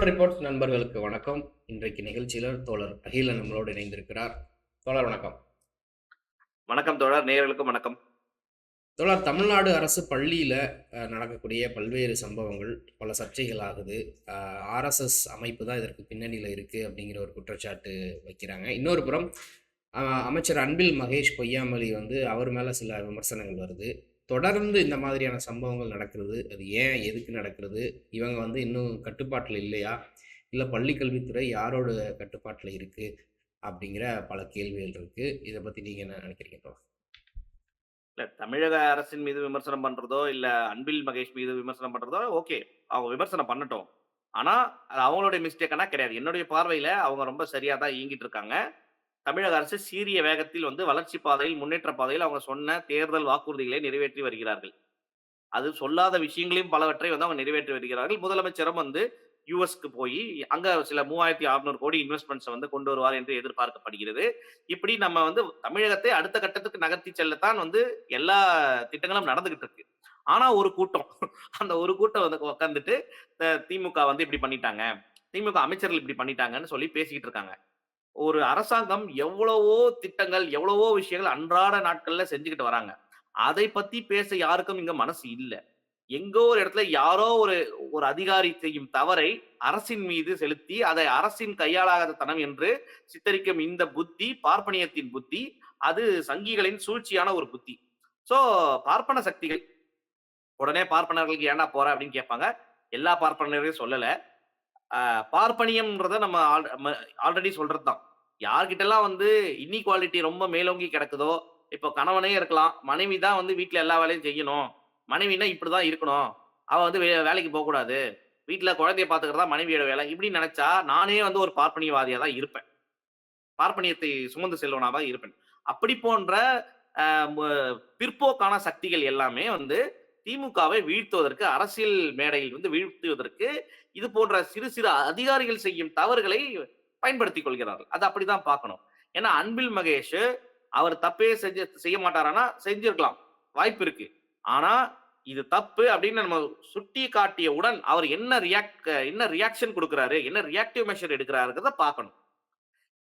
Football reports நண்பர்களுக்கு வணக்கம். இன்றைக்கு நிகழ்ச்சியில் தோழர் அகிலன் நம்மளோடு இணைந்திருக்கிறார். தோழர் வணக்கம். வணக்கம் தோழர் நேயர்களுக்கும் வணக்கம். தோழர் தமிழ்நாடு அரசு பள்ளியில் நடக்கக்கூடிய பல்வேறு சம்பவங்கள் பல சர்ச்சைகள் ஆகுது. ஆர்எஸ்எஸ் அமைப்பு தான் இதற்கு பின்னணியில் இருக்குது அப்படிங்கிற ஒரு குற்றச்சாட்டு வைக்கிறாங்க. இன்னொரு புறம் அமைச்சர் அன்பில் மகேஷ் பொய்யாமொழி வந்து அவர் மேலே சில விமர்சனங்கள் வருது. தொடர்ந்து இந்த மாதிரியான சம்பவங்கள் நடக்கிறது. அது ஏன் எதுக்கு நடக்கிறது? இவங்க வந்து இன்னும் கட்டுப்பாட்டில் இல்லையா? இல்லை பள்ளிக்கல்வித்துறை யாரோட கட்டுப்பாட்டில் இருக்குது அப்படிங்கிற பல கேள்விகள் இருக்குது இதை பற்றி நீங்கள் என்ன நினைக்கிறீங்க இல்லை தமிழக அரசின் மீது விமர்சனம் பண்றதோ இல்லை அன்பில் மகேஷ் மீது விமர்சனம் பண்றதோ ஓகே. அவங்க விமர்சனம் பண்ணட்டும். ஆனால் அது அவங்களுடைய மிஸ்டேக்னா கிடையாது. என்னுடைய பார்வையில் அவங்க ரொம்ப சரியாக தான் இயங்கிட்டு இருக்காங்க. தமிழக அரசு சீரிய வேகத்தில் வந்து வளர்ச்சி பாதையில் முன்னேற்ற பாதையில் அவங்க சொன்ன தேர்தல் வாக்குறுதிகளை நிறைவேற்றி வருகிறார்கள். அது சொல்லாத விஷயங்களையும் பலவற்றை வந்து அவங்க நிறைவேற்றி வருகிறார்கள். முதலமைச்சரும் வந்து யூஎஸ்க்கு போய் அங்க சில மூவாயிரத்தி அறுநூறு கோடி இன்வெஸ்ட்மெண்ட்ஸ் வந்து கொண்டு வருவார் என்று எதிர்பார்க்கப்படுகிறது. இப்படி நம்ம வந்து தமிழகத்தை அடுத்த கட்டத்துக்கு நகர்த்தி செல்லத்தான் வந்து எல்லா திட்டங்களும் நடந்துகிட்டு இருக்கு. ஆனா ஒரு கூட்டம் அந்த ஒரு கூட்டம் வந்து உட்காந்துட்டு திமுக வந்து இப்படி பண்ணிட்டாங்க திமுக அமைச்சர்கள் இப்படி பண்ணிட்டாங்கன்னு சொல்லி பேசிக்கிட்டு இருக்காங்க. ஒரு அரசாங்கம் எவ்வளவோ திட்டங்கள் எவ்வளவோ விஷயங்கள் அன்றாட நாட்கள்ல செஞ்சுக்கிட்டு வராங்க. அதை பத்தி பேச யாருக்கும் இங்க மனசு இல்லை. எங்கோ ஒரு இடத்துல யாரோ ஒரு ஒரு அதிகாரி செய்யும் தவறை அரசின் மீது செலுத்தி அதை அரசின் கையாளாத தனம் என்று சித்தரிக்கும் இந்த புத்தி பார்ப்பனியத்தின் புத்தி அது சங்கிகளின் சூழ்ச்சியான ஒரு புத்தி. சோ பார்ப்பன சக்திகள். உடனே பார்ப்பனர்களுக்கு ஏன்டா போற அப்படின்னு கேட்பாங்க. எல்லா பார்ப்பனர்களையும் சொல்லலை. பார்ப்பனியம்ன்றத நம்ம ஆல்ரெடி சொல்றது தான் யார்கிட்டலாம் வந்து இன்இக்வாலிட்டி ரொம்ப மேலோங்கி கிடக்குதோ இப்போ கணவனே இருக்கலாம் மனைவி தான் வந்து வீட்டில் எல்லா வேலையும் செய்யணும் மனைவினா இப்படிதான் இருக்கணும் அவள் வந்து வே- வேலைக்கு போகக்கூடாது வீட்டில் குழந்தைய பார்த்துக்கிறதா மனைவியோட வேலை இப்படி நினைச்சா நானே வந்து ஒரு பார்ப்பனியவாதியாக தான் இருப்பேன். பார்ப்பனியத்தை சுமந்து செல்வனாக தான் இருப்பேன். அப்படி போன்ற பிற்போக்கான சக்திகள் எல்லாமே வந்து திமுகவை வீழ்த்துவதற்கு அரசியல் மேடையில் வந்து வீழ்த்துவதற்கு இது போன்ற சிறு சிறு அதிகாரிகள் செய்யும் தவறுகளை பயன்படுத்திக் கொள்கிறார்கள். அது அப்படிதான் பார்க்கணும். ஏன்னா அன்பில் மகேஷ் அவர் தப்பே செஞ்ச செய்ய மாட்டாரானா செஞ்சிருக்கலாம். வாய்ப்பு இருக்கு. ஆனா இது தப்பு அப்படின்னு நம்ம சுட்டி காட்டியவுடன் அவர் என்ன ரியாக்ட் என்ன ரியாக்ஷன் கொடுக்குறாரு என்ன ரியாக்டிவ் மெஷர் எடுக்கிறாருங்கிறத பார்க்கணும்.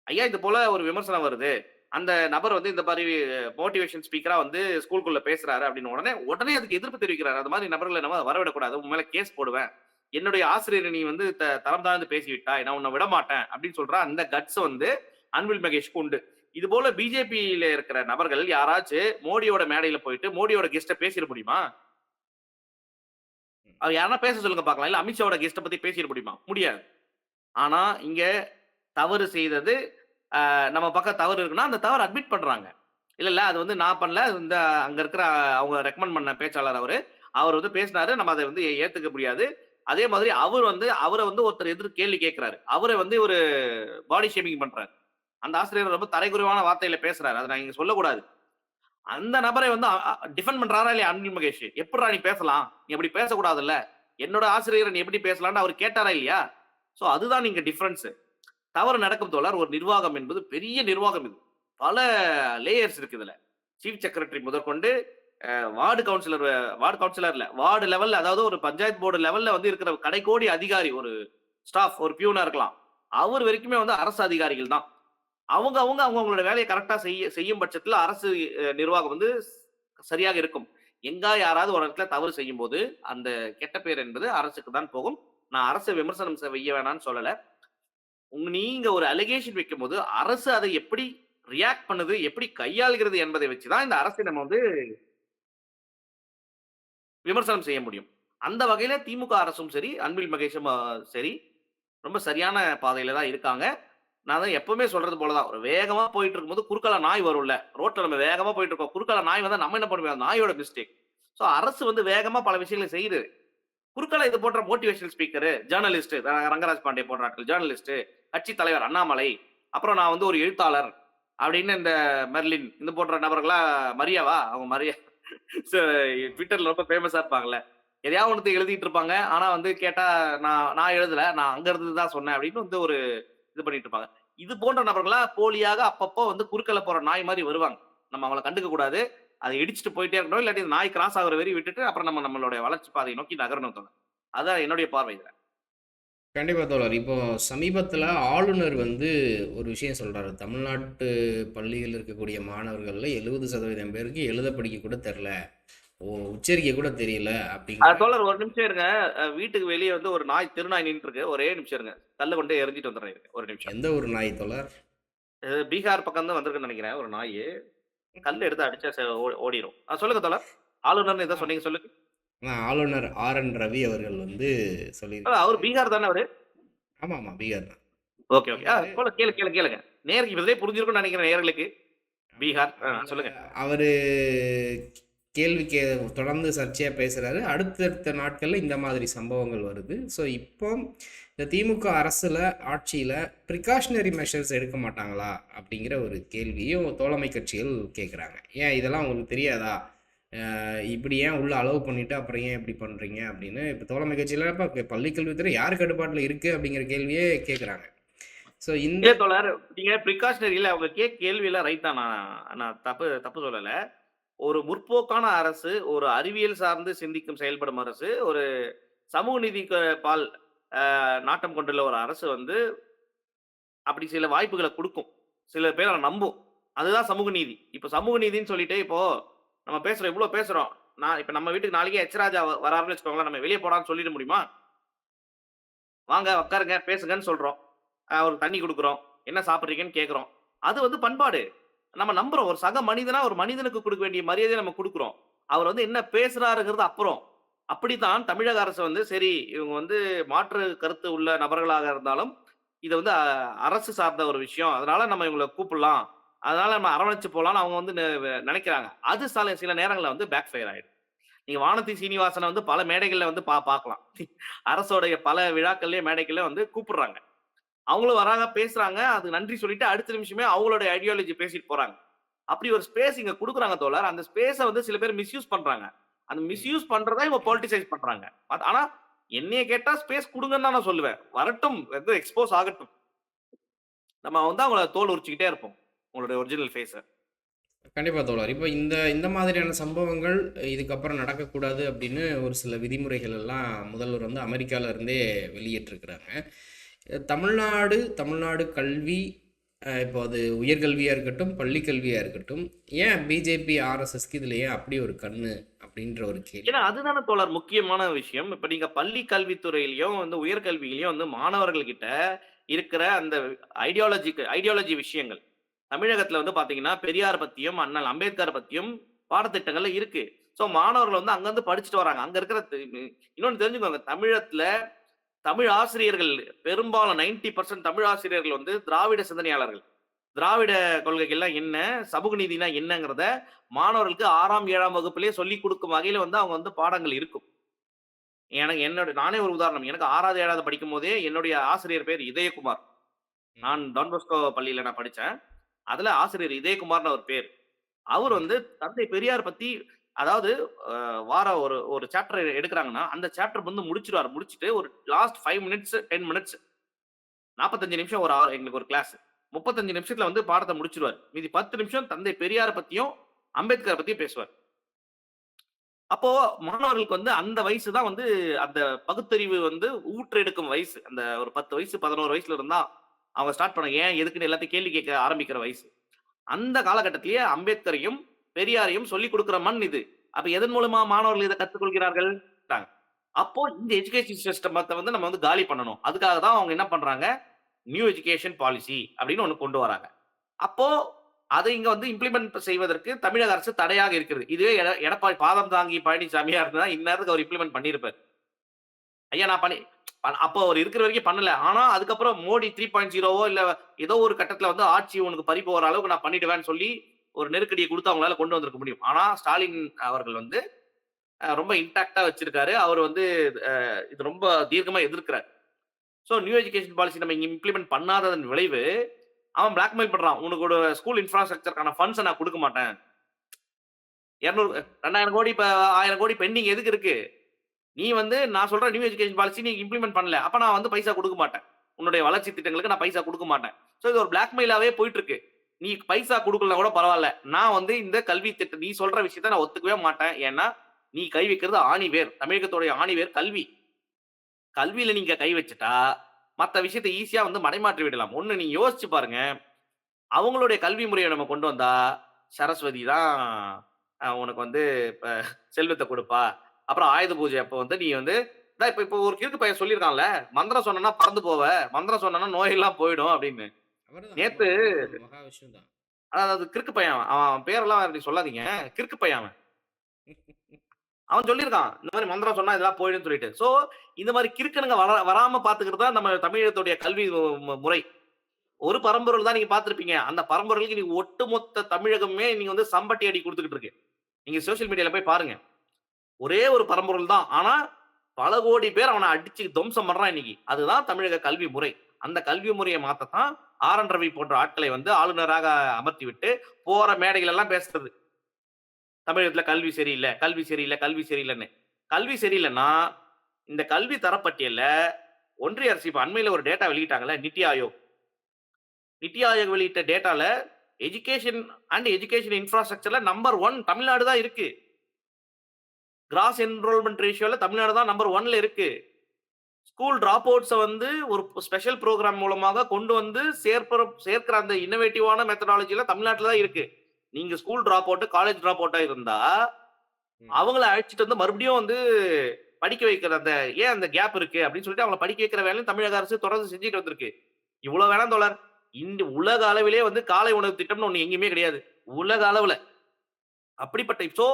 ஐயா இது போல ஒரு விமர்சனம் வருது. அந்த நபர் வந்து இந்த மாதிரி மோட்டிவேஷன் ஸ்பீக்கரா வந்து ஸ்கூலுக்குள்ள பேசுறாரு அப்படின்னு உடனே உடனே அதுக்கு எதிர்ப்பு தெரிவிக்கிறாரு. அது மாதிரி நபர்களை நம்ம வரவிடக்கூடாது. உன் மேல கேஸ் போடுவேன். என்னுடைய ஆசிரியரை நீ வந்து த- தரம் தாழ்ந்து பேசிவிட்டா நான் உன்னை விட மாட்டேன் அப்படின்னு சொல்ற அந்த கட்ஸ் வந்து அன்பில் மகேஷ்க்கு உண்டு. இது போல பிஜேபியில இருக்கிற நபர்கள் யாராச்சும் மோடியோட மேடையில போயிட்டு மோடியோட கெஸ்ட பேசிட முடியுமா? அவர் யாரா பேச சொல்லுங்க பார்க்கலாம். இல்ல அமித்ஷாவோட கெஸ்ட பத்தி பேசிட முடியுமா? முடியாது. ஆனா இங்க தவறு செய்தது நம்ம பக்கம் தவறு இருக்குன்னா அந்த தவறு அட்மிட் பண்றாங்க. இல்ல இல்ல அது வந்து நான் பண்ணல. அது இந்த அங்க இருக்கிற அவங்க ரெக்கமெண்ட் பண்ண பேச்சாளர் அவரு அவர் வந்து பேசினாரு. நம்ம அதை வந்து ஏத்துக்க முடியாது. அதே மாதிரி அவர் வந்து அவரை வந்து ஒருத்தர் எதிர் கேள்வி கேட்கிறாரு. அவரை வந்து ஒரு பாடி ஷேமிங் பண்றாரு. அந்த ஆசிரியர் ரொம்ப தரைக்குறைவான வார்த்தையில பேசுறாரு. அதை நான் இங்க சொல்லக்கூடாது. அந்த நபரை வந்து டிஃபெண்ட் பண்றாரா இல்லையா அன்பில் மகேஷ்? எப்படிடா நீ பேசலாம்? நீ எப்படி பேசக்கூடாதுல்ல? என்னோட ஆசிரியரை நீ எப்படி பேசலாம்னு அவர் கேட்டாரா இல்லையா? ஸோ அதுதான் நீங்க டிஃபரன்ஸ் தவறு நடக்கும் தோழர். ஒரு நிர்வாகம் என்பது பெரிய நிர்வாகம் இது. பல லேயர்ஸ் இருக்கு இதுல. சீஃப் செக்ரட்டரி முதற்கொண்டு ward councillor ward councillor ward லெவல்ல அதாவது ஒரு பஞ்சாயத்து போர்டு லெவல்ல வந்து இருக்கிற கடைக்கோடி அதிகாரி ஒரு ஸ்டாஃப் ஒரு பியூனா இருக்கலாம். அவர் வரைக்குமே வந்து அரசு அதிகாரிகள் தான். அவங்க அவங்க அவங்க அவங்களோட வேலையை கரெக்டா செய்ய செய்யும் பட்சத்துல அரசு நிர்வாகம் வந்து சரியாக இருக்கும். எங்கா யாராவது ஒரு இடத்துல தவறு செய்யும் போது அந்த கெட்ட பேர் என்பது அரசுக்கு தான் போகும். நான் அரசு விமர்சனம் செய்ய வேணாம்னு சொல்லலை. உங்க நீங்க ஒரு அலிகேஷன் வைக்கும் போது அரசு அதை எப்படி ரியாக்ட் பண்ணுது எப்படி கையாளுகிறது என்பதை வச்சுதான் இந்த அரசை நம்ம வந்து விமர்சனம் செய்ய முடியும். அந்த வகையில திமுக அரசும் சரி அன்பில் மகேஷும் சரி ரொம்ப சரியான பாதையில தான் இருக்காங்க. நான் தான் எப்பவுமே சொல்றது போலதான் ஒரு வேகமா போயிட்டு இருக்கும்போது குறுக்கால நாய் வரும்ல. ரோட்ல நம்ம வேகமா போயிட்டு இருக்கோம். குறுக்கால நாய் வந்தா நம்ம என்ன பண்ணுவோம்? நாயோட மிஸ்டேக் ஸோ அரசு வந்து வேகமா பல விஷயங்களை செய்யுது. குறுக்கால இது போன்ற motivational speaker journalist Rangaraj Pandey போன்ற ஆட்கள் ஜேர்னலிஸ்ட் கட்சி தலைவர் அண்ணாமலை அப்புறம் நான் வந்து ஒரு எழுத்தாளர் அப்படின்னு இந்த மெர்லின் இந்த போன்ற நபர்களா மரியாவா? அவங்க மரியா ட்விட்டர்ல ரொம்ப ஃபேமஸா இருப்பாங்கல்ல. எதையாவது ஒன்று எழுதிட்டு இருப்பாங்க. ஆனா வந்து கேட்டா நான் நான் எழுதல நான் அங்க இருந்து தான் சொன்னேன் அப்படின்னு வந்து ஒரு இது பண்ணிட்டு இருப்பாங்க. இது போன்ற நபர்களா போலியாக அப்பப்போ வந்து குறுக்கல போற நாய் மாதிரி வருவாங்க. நம்ம அவங்கள கண்டுக்க கூடாது. அதை இடிச்சுட்டு போயிட்டே இருக்கணும் இல்லாட்டி நாய் கிராஸ் ஆகுற வரை விட்டுட்டு அப்புறம் நம்ம நம்மளுடைய வளர்ச்சி பாதையை நோக்கி நகரணும் தோணும் அதான் என்னுடைய பார்வை இதுல கண்டிப்பா தோழர். இப்போ சமீபத்தில ஆளுநர் வந்து ஒரு விஷயம் சொல்றாரு. தமிழ்நாட்டு பள்ளியில் இருக்கக்கூடிய மாணவர்கள்ல 70% பேருக்கு எழுத படிக்க கூட தெர்ல. ஓ உச்சரிக்க கூட தெரியல அ அப்படிங்கிறாங்க. தோழர் ஒரு நிமிஷம் இருங்க. வீட்டுக்கு வெளிய வந்து ஒரு நாய், தெருநாய் நின்னுட்டுருக்கு. ஒரே நிமிஷம் இருங்க. கல்ல கொண்டு எறிஞ்சிட்டு வந்துடுறேன். ஒரு நிமிஷம். எந்த ஊர் நாய் தோழர்? பீகார் பக்கம் தான் வந்திருக்குன்னு நெனைக்கிறேன் ஒரு நாயி. கல்ல எடுத்து அடிச்சா ச ஓ ஓடிரும். ஆ சொல்லுங்க தோழர். ஆளுநர்ன்னு ஏதோ ஆ. சொன்னீங்க சொல்லுங்க. ஆளுநர் ஆர்.என். ரவி அவர்கள் வந்து அ அவரு. பீகார் தானே அவரு? ஆமாமா. பீகார் தான். Okay, okay. போல கேளு கேளு கேளுங்க. நேயருக்கு இதுலயே புரிஞ்சிருக்கும்னு நெனைக்கிறேன் நேயர்களுக்கு. பீகார். சொல்லுங்க. அவரு கேள்விக்கு தொடர்ந்து சர்ச்சையாக பேசுகிறாரு அடுத்தடுத்த நாட்களில் இந்த மாதிரி சம்பவங்கள் வருது. ஸோ இப்போ இந்த திமுக அரசில் ஆட்சியில் ப்ரிகாஷ்னரி மெஷர்ஸ் எடுக்க மாட்டாங்களா? அப்படிங்கிற ஒரு கேள்வியும் தோழமை கட்சிகள் கேட்குறாங்க. ஏன் இதெல்லாம் உங்களுக்கு தெரியாதா? இப்படி ஏன் உள்ள அலோவ் பண்ணிவிட்டு அப்புறம் ஏன் இப்படி பண்ணுறீங்க அப்படின்னு இப்போ தோழமை கட்சியில் இப்போ பள்ளிக்கல்வித்துறை யார் கட்டுப்பாட்டில் இருக்குது அப்படிங்கிற கேள்வியே கேட்குறாங்க. ஸோ இந்த இல்ல தோழர். ப்ரிகாஷ்னரியில் பிரிகாஷனரி அவங்க கே கேள்வியெல்லாம் ரைட் தான். நான் நான் தப்பு தப்பு சொல்லலை ஒரு முற்போக்கான அரசு, ஒரு அறிவியல் சார்ந்து சிந்திக்கும் செயல்படும் அரசு, ஒரு சமூக நீதி பால் நாட்டம் கொண்டுள்ள ஒரு அரசு வந்து அப்படி சில வாய்ப்புகளை கொடுக்கும் சில பேரை நம்பும். அதுதான் சமூக நீதி. இப்போ சமூக நீதின்னு சொல்லிட்டு இப்போ நம்ம பேசுறோம், இவ்வளோ பேசுறோம். நான் இப்போ நம்ம வீட்டுக்கு நாளைக்கே எச் வராருன்னு வச்சுக்கோங்களேன். நம்ம வெளியே போடான்னு சொல்லிட முடியுமா? வாங்க உட்காருங்க, பேசுங்கன்னு சொல்றோம். அவருக்கு தண்ணி கொடுக்குறோம் என்ன சாப்பிட்றீங்கன்னு கேட்குறோம் அது வந்து பண்பாடு. நம்ம நம்புறோம். ஒரு சக மனிதனா ஒரு மனிதனுக்கு கொடுக்க வேண்டிய மரியாதையை நம்ம கொடுக்குறோம் அவர் வந்து என்ன பேசுறாருங்கிறது அப்புறம். அப்படித்தான் தமிழக அரசு வந்து சரி இவங்க வந்து மாற்று கருத்து உள்ள நபர்களாக இருந்தாலும், இது வந்து அரசு சார்ந்த ஒரு விஷயம். அதனால நம்ம இவங்கள கூப்பிடலாம். அதனால நம்ம அரவணைச்சு போகலான்னு அவங்க வந்து நெ அது சில சில நேரங்களில் வந்து பேக் ஃபயர் ஆயிடும். நீங்க வானதி சீனிவாசனை வந்து பல மேடைகள்ல வந்து பா பார்க்கலாம். அரசோடைய பல விழாக்கள்லயே, மேடைகள்ல வந்து கூப்பிடுறாங்க. அவங்களும் வராங்க, பேசுறாங்க. அதுக்கு நன்றி சொல்லிட்டு அடுத்த நிமிஷமே அவங்களோட ஐடியாலஜி பேசிட்டு போறாங்க. அப்படி ஒரு ஸ்பேஸ் இங்க கொடுக்குறாங்க தோழர். அந்த ஸ்பேஸை வந்து சில பேர் மிஸ்யூஸ் பண்றாங்க. அந்த மிஸ்யூஸ் பண்றதா இவங்க பொலிட்டிசைஸ் பண்றாங்க. பட் ஆனா என்னைய கேட்டா ஸ்பேஸ் கொடுங்கன்னு தான் நான் சொல்லுவேன். வரட்டும். வந்து எக்ஸ்போஸ் ஆகட்டும். நம்ம வந்து அவங்கள தோல் உரிச்சுக்கிட்டே இருப்போம். உங்களுடைய ஒரிஜினல் ஃபேஸை கண்டிப்பாக தோழர். இப்போ இந்த இந்த மாதிரியான சம்பவங்கள் இதுக்கப்புறம் நடக்கக்கூடாது அப்படின்னு ஒரு சில விதிமுறைகள் எல்லாம் முதல்வர் வந்து அமெரிக்கால இருந்தே வெளியிட்டிருக்கிறாங்க. தமிழ்நாடு தமிழ்நாடு கல்வி இப்போ அது உயர்கல்வியாக இருக்கட்டும், பள்ளி கல்வியாக இருக்கட்டும், ஏன் பிஜேபி, ஆர்எஸ்எஸ்க்கு இதில் ஏன் அப்படி ஒரு கண்ணு? அப்படின்ற ஒரு கேள்வி. ஏன்னா அதுதானே தோழர் முக்கியமான விஷயம். இப்போ நீங்கள் பள்ளி கல்வித்துறையிலையும் வந்து உயர்கல்வியிலையும் வந்து மாணவர்கள்கிட்ட இருக்கிற அந்த ஐடியாலஜிக்கு ஐடியாலஜி விஷயங்கள். தமிழகத்தில் வந்து பார்த்தீங்கன்னா, பெரியார் பற்றியும் அண்ணல் அம்பேத்கர் பற்றியும் பாடத்திட்டங்கள்ல இருக்கு. ஸோ மாணவர்கள் வந்து அங்கேருந்து படிச்சுட்டு வராங்க. அங்கே இருக்கிற இன்னொன்று தெரிஞ்சுக்கோங்க. தமிழத்தில் தமிழ் ஆசிரியர்கள் பெரும்பாலும் 90% தமிழ் ஆசிரியர்கள் வந்து திராவிட சிந்தனையாளர்கள். திராவிட கொள்கைகள்லாம் என்ன? சமூக நீதினா என்னங்கிறத மாணவர்களுக்கு 6ஆம், 7ஆம் வகுப்பிலேயே சொல்லிக் குடுக்கும் வகையில வந்து அவங்க வந்து பாடங்கள் இருக்கும். எனக்கு என்னோட நானே ஒரு உதாரணம். எனக்கு 6வது, 7வது படிக்கும்போதே என்னுடைய ஆசிரியர் பேர் இதயகுமார். நான் ம். டான் பாஸ்கோ பள்ளியில நான் படிச்சேன். அதுல ஆசிரியர் இதயகுமார்ன்னு அவர் பேர். அவர். வந்து தந்தை பெரியார் பத்தி அதாவது வார ஒரு ஒரு சாப்டர் எடுக்கிறாங்கன்னா அந்த சாப்டர் வந்து முடிச்சிருவார் முடிச்சுட்டு ஒரு லாஸ்ட் ஃபைவ் மினிட்ஸ், 10 மினிட்ஸ் 45 நிமிஷம் ஒரு ஆறு எங்களுக்கு ஒரு கிளாஸ். 35 நிமிஷத்துல வந்து பாடத்தை முடிச்சிருவார் மீதி 10 நிமிஷம் தந்தை பெரியார பத்தியும், அம்பேத்கரை பத்தியும் பேசுவார். அப்போ மாணவர்களுக்கு வந்து அந்த வயசு தான் வந்து அந்த பகுத்தறிவு வந்து ஊற்றெடுக்கும் வயசு. அந்த ஒரு 10 வயசு, 11 வயசுல இருந்தா அவங்க ஸ்டார்ட் பண்ண ஏன், எதுக்குன்னு எல்லாத்தையும் கேள்வி கேட்க ஆரம்பிக்கிற வயசு. அந்த காலகட்டத்திலேயே அம்பேத்கரையும், பெரியாரையும் சொல்லிக் கொடுக்குற மண் இது. அப்ப எதன் மூலமா மாணவர்கள் இதை கற்றுக்கொள்கிறார்கள் அப்போ இந்த எஜுகேஷன் சிஸ்டமத்தை வந்து நம்ம வந்து காலி பண்ணணும். அதுக்காக தான் அவங்க என்ன பண்றாங்க, நியூ எஜுகேஷன் பாலிசி அப்படின்னு ஒன்று கொண்டு வராங்க. அப்போ அதை இங்க வந்து இம்ப்ளிமெண்ட் செய்வதற்கு தமிழக அரசு தடையாக இருக்கிறது. இதுவே எட எடப்பாடி பாதம் தாங்கி பழனிசாமியா இருந்தா இந்நேரத்துக்கு அவர் இம்ப்ளிமெண்ட் பண்ணியிருப்பார் ஐயா நான் பண்ணி அப்போ அவர் இருக்கிற வரைக்கும் பண்ணல. ஆனா அதுக்கப்புறம் மோடி 3.0வோ இல்ல ஏதோ ஒரு கட்டத்துல வந்து ஆட்சி உனக்கு பறி போகிற அளவுக்கு நான் பண்ணிடுவேன்னு சொல்லி ஒரு நெருக்கடியை கொடுத்து அவங்களால கொண்டு வந்திருக்க முடியும். ஆனா ஸ்டாலின் அவர்கள் வந்து ரொம்ப இன்டாக்டா வச்சிருக்காரு. அவர் வந்து இது ரொம்ப தீர்க்கமா எதிர்க்கிறார். ஸோ நியூ எஜுகேஷன் பாலிசி நம்ம இங்கே இம்ப்ளிமெண்ட் பண்ணாததன் விளைவு, அவன் பிளாக்மெயில் பண்றான். உனக்கு ஸ்கூல் இன்ஃப்ராஸ்ட்ரக்சருக்கான ஃபண்ட்ஸை நான் கொடுக்க மாட்டேன். 200 2000 கோடி இப்போ ஆயிரம் கோடி பெண்டிங் எதுக்கு இருக்கு? நீ வந்து நான் சொல்ற நியூ எஜுகேஷன் பாலிசி நீ இம்ப்ளிமெண்ட் பண்ணல. அப்போ நான் வந்து பைசா கொடுக்க மாட்டேன். உன்னுடைய வளர்ச்சி திட்டங்களுக்கு நான் பைசா கொடுக்க மாட்டேன். ஸோ இது ஒரு பிளாக்மெயிலாவே போயிட்டு இருக்கு. நீ பைசா குடுக்கலனா கூட பரவாயில்ல நான் வந்து இந்த கல்வி திட்டம் நீ சொல்ற விஷயத்த நான் ஒத்துக்கவே மாட்டேன். ஏன்னா, நீ கை வைக்கிறது ஆணிவேர் தமிழகத்துடைய ஆணிவேர் கல்வி. கல்வியில நீங்க கை வச்சுட்டா, மற்ற விஷயத்த ஈஸியா வந்து மடைமாற்றி விடலாம். ஒண்ணு நீங்க யோசிச்சு பாருங்க. அவங்களுடைய கல்வி முறையை நம்ம கொண்டு வந்தா, சரஸ்வதி தான் உனக்கு வந்து இப்ப செல்வத்தை கொடுப்பா அப்புறம் ஆயுத பூஜை அப்போ வந்து நீ வந்து இந்தா இப்ப இப்போ ஒரு கிறுக்கு பையன் சொல்லியிருக்கான்ல, மந்திரம் சொன்னேன்னா பறந்து போவ. மந்திரம் சொன்னேன்னா நோயெல்லாம் போயிடும் அப்படின்னு. நேத்து. அதாவது கிறுக்கு பையன் அவன். பேரெல்லாம் அப்படி சொல்லாதீங்க. கிறுக்கு பையன் அவன். அவன் சொல்லியிருக்கான். இந்த மாரி மந்திரம் சொன்னா இதெல்லாம் போயிடும்னு சொல்லிட்டு. சோ, இந்த மாரி கிறுக்கனுங்க வர வராம பார்த்துக்கிறது தான் நம்ம தமிழகத்துடைய கல்வி முறை. ஒரு பரம்பொருள் தான் நீங்க பார்த்திருப்பீங்க. அந்த பரம்பொருளுக்கு இன்னைக்கு ஒட்டுமொத்த தமிழகமே நீங்க வந்து சம்பட்டி அடி குடுத்துக்கிட்டு இருக்கு. நீங்க சோசியல் மீடியால போய் பாருங்க. ஒரே ஒரு பரம்பொருள் தான். ஆனா, பல கோடி பேர் அவன அடிச்சு துவம்சம் பண்றான் இன்னைக்கு. அதுதான் தமிழக கல்வி முறை. அந்த கல்வி முறைய மாத்தத்தான் ஆர். என். ரவி போன்ற ஆட்களை வந்து ஆளுநராக அமர்த்தி விட்டு, போற மேடைகள் எல்லாம் பேசுறது. தமிழகத்துல கல்வி சரியில்லை கல்வி சரியில்லை கல்வி சரியில்லைன்னு கல்வி சரியில்லைன்னா இந்த கல்வி தரப்பட்டியல்ல ஒன்றிய அரசு இப்ப அண்மையில ஒரு டேட்டா வெளியிட்டாங்கல்ல, நித்தி ஆயோக். நித்தி ஆயோக் வெளியிட்ட டேட்டால எஜுகேஷன் அண்ட் எஜுகேஷன் இன்ஃப்ராஸ்ட்ரக்சர்ல நம்பர் ஒன் தமிழ்நாடு தான் இருக்கு. கிராஸ் என்ரோல்மெண்ட் ரேஷியோல தமிழ்நாடு தான் நம்பர் ஒன்ல இருக்கு. ஸ்கூல் டிராப் அவுட்ஸ வந்து ஒரு ஸ்பெஷல் புரோகிராம் மூலமாக கொண்டு வந்து சேர்ப்பற சேர்க்கிற அந்த இன்னோவேட்டிவான மெத்தடாலஜில தமிழ்நாட்டுல தான் இருக்கு. நீங்க school drop out, college drop அவுட்டா இருந்தா. அவங்கள அழைச்சுட்டு வந்து மறுபடியும் வந்து படிக்க வைக்கிற அந்த ஏன் அந்த கேப் இருக்கு அப்படின்னு சொல்லிட்டு அவங்கள படிக்க வைக்கிற வேலையும் தமிழக அரசு தொடர்ந்து செஞ்சுட்டு வந்திருக்கு. இவ்வளவு வேணாம் தோழர். இந்த உலக அளவிலே வந்து காலை உணவு திட்டம்னு ஒண்ணு எங்கேயுமே கிடையாது. உலக அளவுல. அப்படிப்பட்ட சோ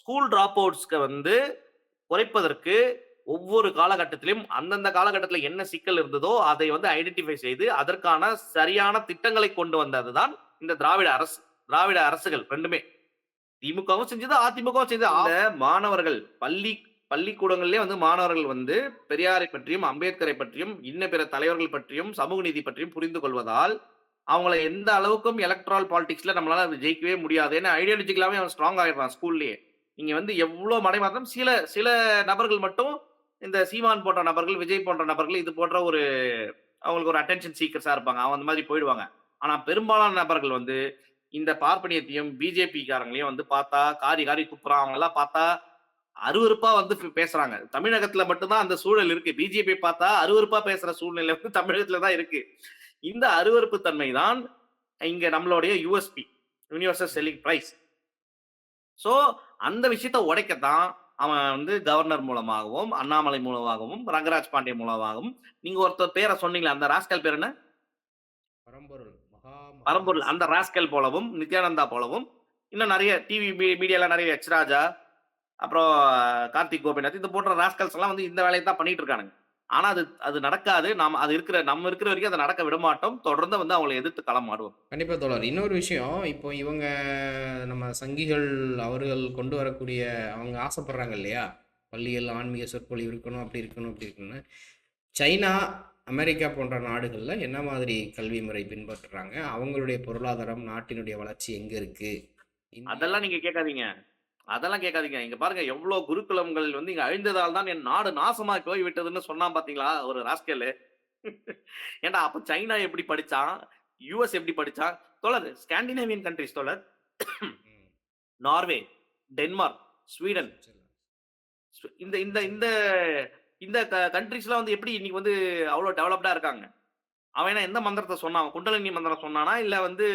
ஸ்கூல் டிராப் அவுட்ஸ்க்கு வந்து குறைப்பதற்கு ஒவ்வொரு காலகட்டத்திலும் அந்தந்த காலகட்டத்தில என்ன சிக்கல் இருந்ததோ, அதை வந்து ஐடென்டிஃபை செய்து அதற்கான சரியான திட்டங்களை கொண்டு வந்தது தான் இந்த திராவிட அரசு. திராவிட அரசுகள் 2மே. திமுகவும் செஞ்சது, அதிமுகவும் செஞ்சது. அந்த மாணவர்கள் பள்ளி பள்ளிக்கூடங்களிலே வந்து மாணவர்கள் வந்து பெரியாரை பற்றியும், அம்பேத்கரை பற்றியும், இன்ன பிற தலைவர்கள் பற்றியும், சமூக நீதி பற்றியும் புரிந்து கொள்வதால், அவங்கள எந்த அளவுக்கும் எலக்ட்ரால் பாலிடிக்ஸ்ல நம்மளால ஜெயிக்கவே முடியாது. ஏன்னா ஐடியாலஜிக்கலாவே அவன் ஸ்ட்ராங் ஆயிடுறான் ஸ்கூல்லயே. நீங்க வந்து எவ்ளோ மடைமாற்றம் சில சில நபர்கள் மட்டும் இந்த சீமான் போன்ற நபர்கள், விஜய் போன்ற நபர்கள் இது போன்ற ஒரு அவங்களுக்கு ஒரு அட்டென்ஷன் சீக்கர்ஸா இருப்பாங்க. அவங்க அந்த மாதிரி போயிடுவாங்க. ஆனா பெரும்பாலான நபர்கள் வந்து இந்த பார்ப்பனியத்தையும், பிஜேபிக்காரங்களையும் வந்து பார்த்தா காரி காரி துப்புறான். அவங்கலாம் பார்த்தா அருவருப்பா வந்து பேசுகிறாங்க பேசுறாங்க. தமிழகத்துல அந்த சூழல் இருக்கு. பிஜேபி பார்த்தா அருவருப்பா பேசுற சூழ்நிலை வந்து தமிழகத்துல தான் இருக்கு. இந்த அருவறுப்பு தன்மை தான் இங்க நம்மளுடைய USP universal selling price. So அந்த விஷயத்த உடைக்கத்தான் அவன் வந்து கவர்னர் மூலமாகவும், அண்ணாமலை மூலமாகவும், ரங்கராஜ் பாண்டே மூலமாகவும் நீங்க ஒருத்தர் பேர சொன்னீங்களே அந்த ராஸ்கல் பேர் என்ன? பரம்பொருள். பரம்பொருள். அந்த ராஸ்கல் போலவும், நித்யானந்தா போலவும், இன்னும் நெறைய டிவி மீடியால நெறைய எச் ராஜா, அப்புறம் கார்த்திக் கோபிநாத் இது போன்ற ராஸ்கல்ஸ் எல்லாம் வந்து இந்த வேலைய தான் பண்ணிட்டு இருக்கானுங்க. ஆனா அது அது நடக்காது. நாம அது இருக்கிற நம்ம இருக்கிற வரைக்கும் அத நடக்க விடமாட்டோம். தொடர்ந்து வந்து அவங்கள எதிர்த்து களமாடுவோம். கண்டிப்பா தோழர். இன்னொரு விஷயம், இப்போ இவங்க நம்ம சங்கிகள் அவர்கள் கொண்டு வரக்கூடிய அவங்க ஆசைப்படுறாங்க இல்லையா? பள்ளிகள் ஆன்மீக சொற்பொழிவு இருக்கணும், அப்படி இருக்கணும், இப்படி இருக்கணும்னு. சைனா, அமெரிக்கா போன்ற நாடுகள்ல என்ன மாதிரி கல்வி முறை பின்பற்றுறாங்க? அவங்களுடைய பொருளாதாரம், நாட்டினுடைய வளர்ச்சி எங்க இருக்கு? அதெல்லாம் நீங்க கேட்காதீங்க. அதெல்லாம் கேட்காதீங்க. இங்க பாருங்க எவ்ளோ குருகுலங்கள் வந்து இங்க அழிந்ததால் தான் என் நாடு நாசமாய் போய் விட்டதுன்னு சொன்னான் பார்த்தீங்களா? ஒரு ராஸ்கலு. ஏன்டா அப்ப சைனா எப்படி படிச்சான்? யுஎஸ் எப்படி படிச்சான்? தோழர் ஸ்காண்டினேவியன் கன்ட்ரீஸ் தோழர். ம். Norway, Denmark, Sweden. இந்த இந்த இந்த இந்த க கன்ட்ரீஸ்லாம் வந்து எப்படி இன்னைக்கு வந்து அவ்ளோ டெவலப்டா இருக்காங்க? அவன் என்ன எந்த மந்திரத்த சொன்னான்? குண்டலினி மந்திரம் சொன்னானா? இல்ல வந்து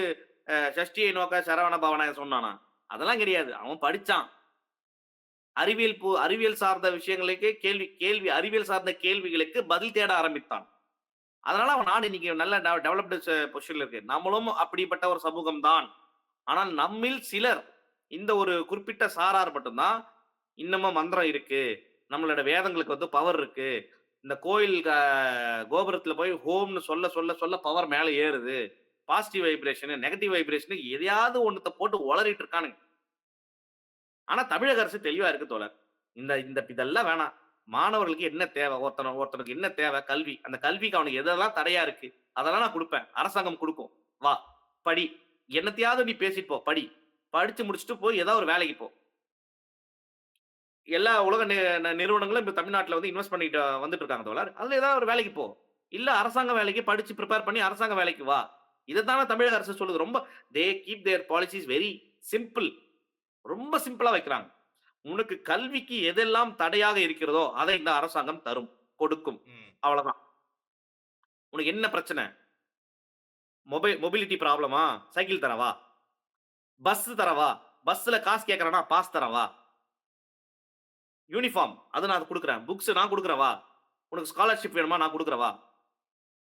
அ சஷ்டியை நோக்க சரவண பவனாய சொன்னானா? அதெல்லாம் கிடையாது. அவன் படிச்சான். அறிவியல் பு அறிவியல் சார்ந்த விஷயங்களுக்கு கேள்வி கேள்வி அறிவியல் சார்ந்த கேள்விகளுக்கு பதில் தேட ஆரம்பித்தான். அதனால அவன் நாடு இன்னைக்கு நல்ல டெவலப்டு பொசிஷன்ல இருக்கு. நம்மளும் அப்படிப்பட்ட ஒரு சமூகம் தான். ஆனால் நம்மில் சிலர் இந்த ஒரு குறிப்பிட்ட சாரார் மட்டும் தான் இன்னமும் மந்திரம் இருக்கு. நம்மளோட வேதங்களுக்கு வந்து பவர் இருக்கு. இந்த கோயில் கோபுரத்துல போய் ஹோம்னு சொல்ல சொல்ல சொல்ல பவர் மேலே ஏறுது. பாசிட்டிவ் வைப்ரேஷன், நெகட்டிவ் வைப்ரேஷன் எதையாவது ஒன்றத்தை போட்டு உளறிட்டு இருக்கானுங்க. ஆனா தமிழக அரசு தெளிவா இருக்கு தோழர். இந்த இந்த இதெல்லாம் வேணாம். மாணவர்களுக்கு என்ன தேவை? ஒருத்தன ஒருத்தனுக்கு என்ன தேவை? கல்வி. அந்த கல்விக்கு அவனுக்கு எதெல்லாம் தடையா இருக்கு? அதெல்லாம் நான் கொடுப்பேன் அரசாங்கம் கொடுக்கும் வா, படி. என்னத்தையாவது நீ பேசிட்டு போ. படி. படிச்சு முடிச்சுட்டு போய் ஏதாவது ஒரு வேலைக்கு போ. எல்லா உலக நிறுவனங்களும் இப்போ தமிழ்நாட்டில் வந்து இன்வெஸ்ட் பண்ணிட்டு வந்துட்டு இருக்காங்க தோழர். அதில் ஏதாவது ஒரு வேலைக்கு போ. இல்லை அரசாங்க வேலைக்கு படிச்சு ப்ரிப்பேர் பண்ணி அரசாங்க வேலைக்கு வா. இதத்தானே தமிழக அரசு சொல்லுது. ரொம்ப they keep their policies very simple. ரொம்ப சிம்பிளா வைக்கிறாங்க. உனக்கு கல்விக்கு எதெல்லாம் தடையாக இருக்கிறதோ, அதை இந்த அரசாங்கம் தரும். கொடுக்கும். ம். அவ்வளதான். உனக்கு என்ன பிரச்சனை? மொபைல் மொபிலிட்டி ப்ராப்ளமா? சைக்கிள் தரவா? பஸ் தரவா? பஸ்ல காசு கேட்கறானா பாஸ் தரவா? யூனிஃபார்ம் அது நான் குடுக்குறேன். புக்ஸ் நான் குடுக்குறேன் வா. உனக்கு ஸ்காலர்ஷிப் வேணுமா? நான் குடுக்குறேன் வா.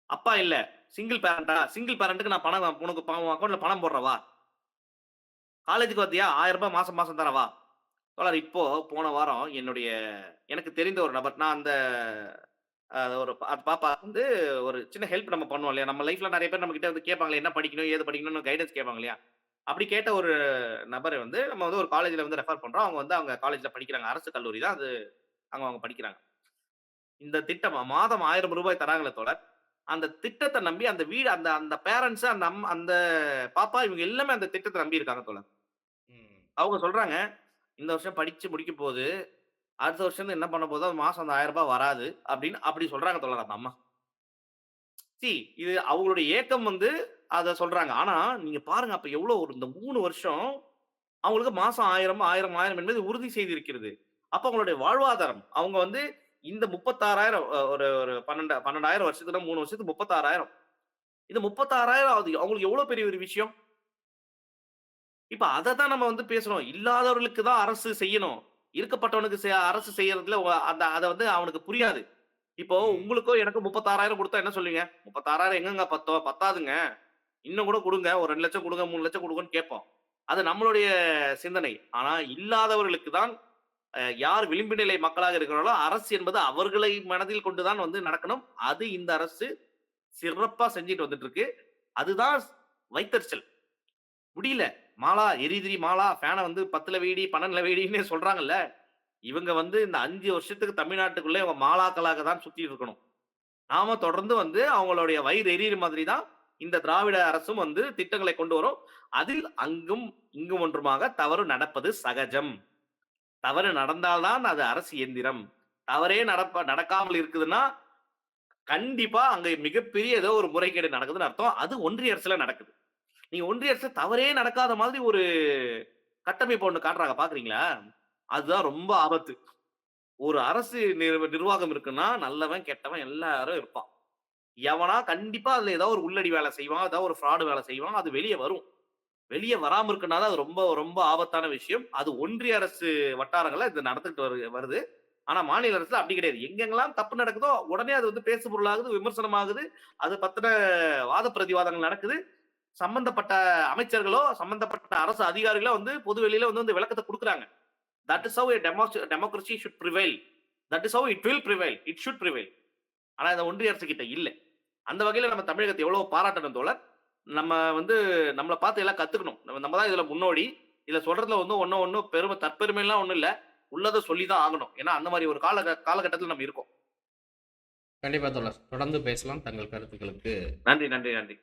அப்பா இல்ல. சிங்கிள் பேரண்டா? சிங்கிள் பேரண்ட்டுக்கு நான் பணம் உனக்கு ப உன் பணம் போடுறவா காலேஜுக்கு வந்தியா ஆயிரம் ரூபாய் மாசம் மாசம் தரவா தோழர் இப்போ போன வாரம் என்னுடைய எனக்கு தெரிந்த ஒரு நபர் நான் அந்த ஒரு அந்த பாப்பா வந்து ஒரு சின்ன ஹெல்ப் நம்ம பண்ணுவோம் இல்லையா? நம்ம லைஃப்ல நிறைய பேர் நம்ம கிட்ட வந்து கேட்பாங்களே, என்ன படிக்கணும்? ஏது படிக்கணும்னு கைடன்ஸ் கேட்பாங்க இல்லையா? அப்படி கேட்ட ஒரு நபரை வந்து நம்ம வந்து ஒரு காலேஜ்ல வந்து ரெஃபர் பண்றோம். அவங்க வந்து அவங்க காலேஜ்ல படிக்கிறாங்க. அரசு கல்லூரி தான் அது. அங்க அவங்க படிக்கிறாங்க. இந்த திட்டம் மாதம் ஆயிரம் ரூபாய் தராங்களே தோழர். அந்த திட்டத்த நம்பி அந்த வீடு அந்த அந்த பேரன்ட்ஸ் அந்த அம் அந்த பாப்பா இவங்க எல்லாமே அந்த திட்டத்த நம்பி இருக்காங்க தோழர். அவங்க சொல்றாங்க, இந்த வருஷம் படிச்சு முடிக்க போது, அடுத்த வருஷம் என்ன பண்ண போதோ, மாசம் அந்த ரூ. 1000 வராது அப்படின்னு அப்படி சொல்றாங்க தோழர் அந்த அம்மா. சி இது அவங்களுடைய ஏக்கம் வந்து அத சொல்றாங்க. ஆனா நீங்க பாருங்க அப்ப எவ்வளோ ஒரு இந்த 3 வருஷம் அவங்களுக்கு மாசம் 1000 1000 1000 என்பது உறுதி செய்திருக்கிறது. அப்ப அவங்களுடைய வாழ்வாதாரம் அவங்க வந்து இந்த 36,000 அ ஒரு ஒரு 12 12,000 வருஷத்துல 3 வருஷத்துக்கு 36,000 இது 36,000 அது அவங்களுக்கு எவ்வளோ பெரிய ஒரு விஷயம். இப்ப அத தான் நம்ம வந்து பேசுறோம். இல்லாதவர்களுக்கு தான் அரசு செய்யணும். இருக்கப்பட்டவனுக்கு அரசு செய்யறதுல அந்த அத வந்து அவனுக்கு புரியாது. இப்போ. உங்களுக்கோ எனக்கோ 36,000 குடுத்தா என்ன சொல்லுவீங்க? 36,000 எங்கங்க பத்தும்? பத்தாதுங்க. இன்னும் கூட குடுங்க. ஒரு 2,00,000 குடுங்க, 3,00,000 குடுங்கன்னு கேட்போம். அது நம்மளுடைய சிந்தனை. ஆனா இல்லாதவர்களுக்கு தான் யார் விளிம்பு நிலை மக்களாக இருக்கிறாரோ அரசு என்பது அவர்களை மனதில் கொண்டு தான் வந்து நடக்கணும். அது இந்த அரசு சிறப்பா செஞ்சுட்டு வந்துட்டு இருக்கு. அதுதான் வைத்தறிச்சல். முடியல. மாலா எரிதிரி மாலா, ஃபேனை வந்து பத்துல வீடி பன்னெண்டுல வீடின்னு சொல்றாங்கல்ல. இவங்க வந்து இந்த அஞ்சு வருஷத்துக்கு தமிழ்நாட்டுக்குள்ள இவங்க மாலாக்களாக தான் சுத்திட்டு இருக்கணும். நாம தொடர்ந்து வந்து அவங்களுடைய வயிறு எரியிற மாதிரி தான் இந்த திராவிட அரசும் வந்து திட்டங்களை கொண்டு வரும். அதில் அங்கும், இங்கும் ஒன்றுமாக தவறு நடப்பது சகஜம். தவறு நடந்தால் தான் அது அரசு இயந்திரம். தவறே நடப்ப நடக்காமல் இருக்குதுன்னா, கண்டிப்பா அங்க மிகப்பெரிய ஏதோ ஒரு முறைகேடு நடக்குதுன்னு அர்த்தம். அது ஒன்றிய அரசுல நடக்குது. நீங்க ஒன்றிய அரசு தவறே நடக்காத மாதிரி ஒரு கட்டமைப்பு ஒண்ணு காட்டுறாங்க பார்க்குறீங்களா? அதுதான் ரொம்ப ஆபத்து. ஒரு அரசு நிர்வாகம் இருக்குன்னா, நல்லவன், கெட்டவன் எல்லாரும் இருப்பான். எவனா கண்டிப்பா அதுல ஏதாவது ஒரு உள்ளடி வேலை செய்வான். ஏதாவது ஒரு ஃப்ராடு வேலை செய்வான். அது வெளியே வரும். வெளியே வராமல் இருக்குன்னா தான் அது ரொம்ப ரொம்ப ஆபத்தான விஷயம். அது ஒன்றிய அரசு வட்டாரங்களை இது நடந்துட்டு வரு வருது. ஆனா மாநில அரசுல அப்படி கிடையாது. எங்கெங்கெல்லாம் தப்பு நடக்குதோ, உடனே அது வந்து பேசு பொருளாகுது, விமர்சனமாகுது. அது பத்தின வாத பிரதிவாதங்கள் நடக்குது. சம்பந்தப்பட்ட அமைச்சர்களோ, சம்பந்தப்பட்ட அரசு அதிகாரிகளோ வந்து பொது வெளியில வந்து வந்து கொடுக்குறாங்க that is how democracy democracy should prevail that is how it will prevail it should prevail ஆனா இந்த ஒன்றிய அரசு கிட்ட இல்லை அந்த வகையில நம்ம தமிழகத்தை எவ்வளவு பாராட்டணும் தோழர். நம்ம வந்து நம்மள பார்த்து எல்லாம் கத்துக்கணும். நம்ம நம்ம தான் இதுல முன்னோடி. இத சொல்றதுல வந்து ஒண்ணும் ஒண்ணும் பெருமை தற்பெருமைலாம் ஒண்ணும் இல்ல. உள்ளத சொல்லி தான் ஆகணும். ஏன்னா அந்த மாரி ஒரு கால காலகட்டத்துல நம்ம இருக்கோம். கண்டிப்பா தோழர். தொடர்ந்து பேசலாம். தங்கள் கருத்துக்களுக்கு நன்றி, நன்றி, நன்றி.